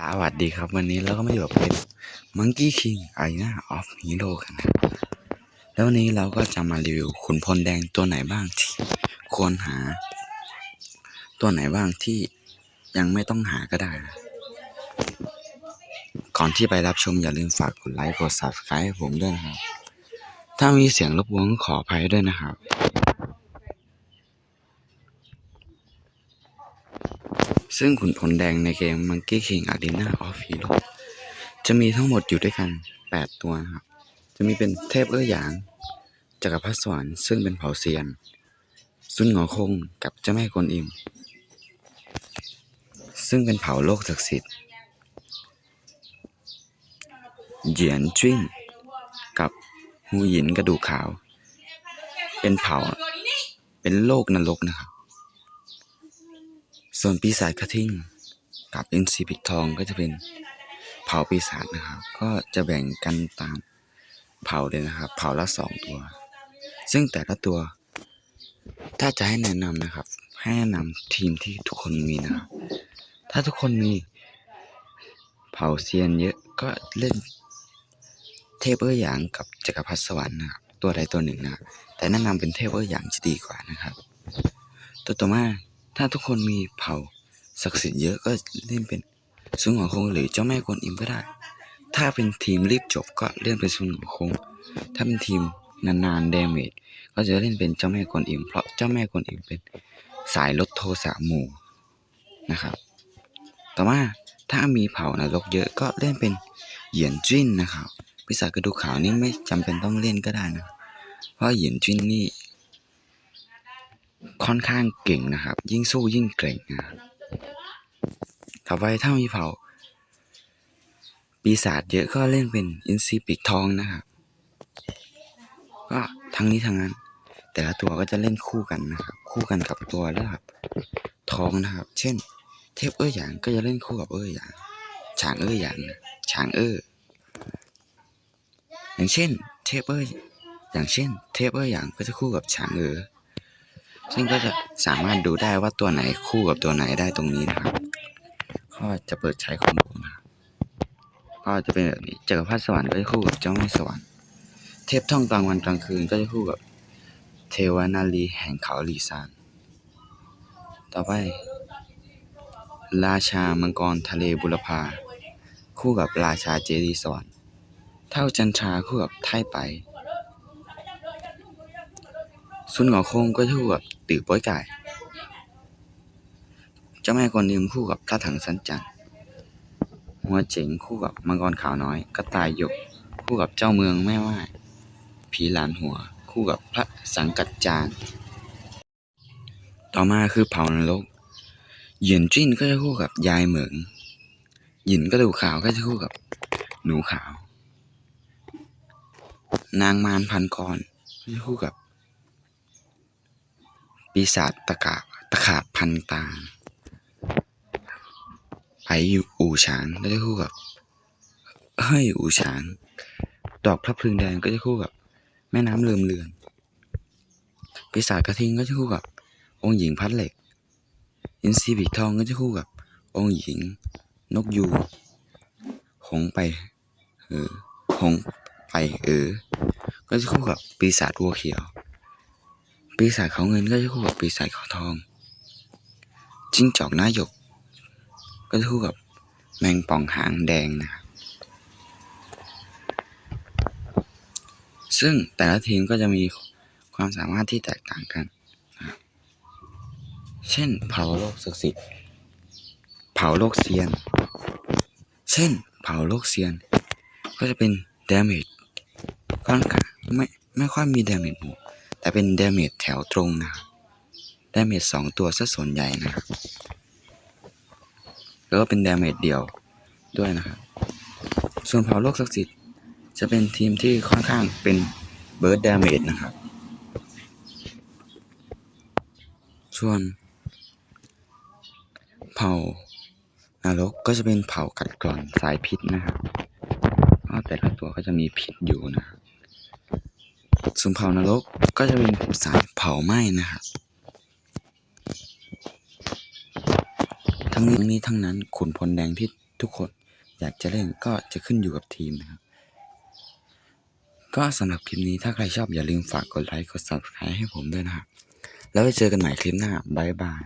สวัสดีครับ วันนี้เราก็มาอยู่กับเกม Monkey King Arena of Hero กันนะครับแล้ววันนี้เราก็จะมารีวิวขุนพลแดงตัวไหนบ้างที่ควรหา ตัวไหนบ้างที่ยังไม่ต้องหาก็ได้นะก่อนที่ไปรับชมอย่าลืมฝากกดไลค์กด subscribe ผมด้วยนะครับ ถ้ามีเสียงรบกวนขออภัยด้วยนะครับ ซึ่งขุนพลแดงในเกม Monkey King Arena of Hero จะมีทั้งหมดอยู่ด้วยกัน 8 ตัวนะครับ จะมีเป็นเทพเอ้อหยาง จักรพรรดิสวรรค์ซึ่งเป็นเผ่าเซียน ซุนหงอคงกับเจ้าแม่กวนอิม ซึ่งเป็นเผ่าโลกศักดิ์สิทธิ์เหยียนจิ้นกับฮูหยินกระดูกขาว เป็นเผ่าเป็นโลกนรกนะครับ ส่วนปีศาจกระทิ่งกับอินทรีปิกทองก็จะเป็นเผ่าปีศาจนะครับ ก็จะแบ่งกันตามเผ่าเลยนะครับ เผ่าละสองตัว ซึ่งแต่ละตัว ถ้าจะให้แนะนำนะครับ ให้แนะนำทีมที่ทุกคนมีนะครับ ถ้าทุกคนมี เผ่าเซียนเยอะก็เล่นเทพเอ้อหยางกับจักรพรรดิสวรรค์นะครับตัวใดตัวหนึ่งนะแต่แนะนำเป็นเทพเอ้อหยางจะดีกว่านะครับ ตัวต่อมา ถ้าทุกคนมีเผ่าศักดิ์สิทธิ์เยอะก็เล่นเป็นซุนหงอคงหรือเจ้าแม่กวนอิมก็ได้ ถ้าเป็นทีมรีบจบก็เล่นเป็นซุนหงอคง ถ้าเป็นทีมนานๆเดเมจก็จะเล่นเป็นเจ้าแม่กวนอิม เพราะเจ้าแม่กวนอิมเป็นสายลดโทสะหมู่นะครับ ต่อมาถ้ามีเผ่านรกเยอะก็เล่นเป็นเหยียนจิ้นนะครับปีศากระดูกขาวนี่ไม่จำเป็นต้องเล่นก็ได้นะ เพราะเหยียนจิ้นนี่ ค่อนข้างเก่งนะครับ ยิ่งสู้ยิ่งเก่งนะครับต่อไปถ้ามีเผ่าปีศาจเยอะก็เล่นเป็นอินซีปีกทองนะครับ ก็ทั้งนี้ทั้งนั้น แต่ละตัวก็จะเล่นคู่กันนะครับ คู่กันกับตัวแล้วครับทองนะครับ เช่น เทพเอ้อหยางก็จะเล่นคู่กับเอ้อหยางฉางเอ้อหยางฉางเอ้ออย่างเช่น เทพเอ้ออย่างเช่น เทพเอ้อหยางก็จะคู่กับฉางเอ้อ ซึ่งก็จะสามารถดูได้ว่าตัวไหนคู่กับตัวไหนได้ตรงนี้นะครับ ก็จะเปิดใช้คอมโบนะครับก็จะเป็นแบบนี้จักรพรรดิสวรรค์ก็จะคู่กับเจ้าแม่สวรรค์ เทพท่องกลางวันกลางคืนก็จะคู่กับเทวนารีแห่งเขาหลีซาน ต่อไป ราชามังกรทะเลบุรพา คู่กับราชาเจดีสวรรค์เท่าจันทราคู่กับไท่ไปซุนหงอคงก็คู่กับ ตือป้อยไก่เจ้าแม่กวนอิมคู่กับท่าถังสันจันหัวเจ๋งคู่กับมังกรขาวน้อยกระต่ายหยกคู่กับเจ้าเมืองแม่ว่ายผีหลานหัว คู่กับพระสังกัจจานต่อมาคือเผ่านรกเหยียนจิ้นก็จะคู่กับยายเหมิงหยินกระดูกขาวก็จะคู่กับหนูขาว นางมารพันกรก็จะคู่กับ ปีศาจตะกาบตะขาบพันตาไผอยู่อู่ฉางก็จะคู่กับเฮ้ยอู่ฉาง ดอกพระพลึงแดงก็จะคู่กับ แม่น้ำเลื่อมเลือน ปีศาจกระทิงก็จะคู่กับ องค์หญิงพัดเหล็ก อินทรีบิกทองก็จะคู่กับ องค์หญิง นกยูหงไปเออหงไปเออ ก็จะคู่กับปีศาจวัวเขียว ปีศาจเขาเงินก็จะคู่กับปีศาจเขาทองจิ้งจอกหน้าหยก ก็จะคู่กับแมงป่องหางแดงนะครับซึ่งแต่ละทีมก็จะมีความสามารถที่แตกต่างกัน เช่น เผาโลกศักดิ์สิทธิ์ เผาโลกเซียน เช่น เผาโลกเซียน ก็จะเป็นดาเมจค่อนข้างไม่ไม่ค่อยมีดาเมจหมู่ แต่เป็นเดเมจแถวตรงนะครับดเมจสองตัวซะส่วนใหญ่นะครับแล้วก็เป็นเดเมจเดียวด้วยนะครับ ส่วนเผาโลกศักดิ์สิทธิ์จะเป็นทีมที่ค่อนข้างเป็นเบิร์ดเดเมจนะครับ ส่วนเผานรกก็จะเป็นเผากัดกร่อนสายพิษนะครับเพราะแต่ละตัวก็จะมีพิษอยู่นะครับ ส่วนเผานรกก็จะเป็นสายเผาไหม้นะครับทั้งนี้ทั้งนี้ทั้งนั้นขุนพลแดงที่ทุกคนอยากจะเล่นก็จะขึ้นอยู่กับทีมนะครับ ก็สำหรับคลิปนี้ถ้าใครชอบอย่าลืมฝากกดไลค์กด subscribe ให้ผมด้วยนะครับแล้วไปเจอกันใหม่คลิปหน้าบายบาย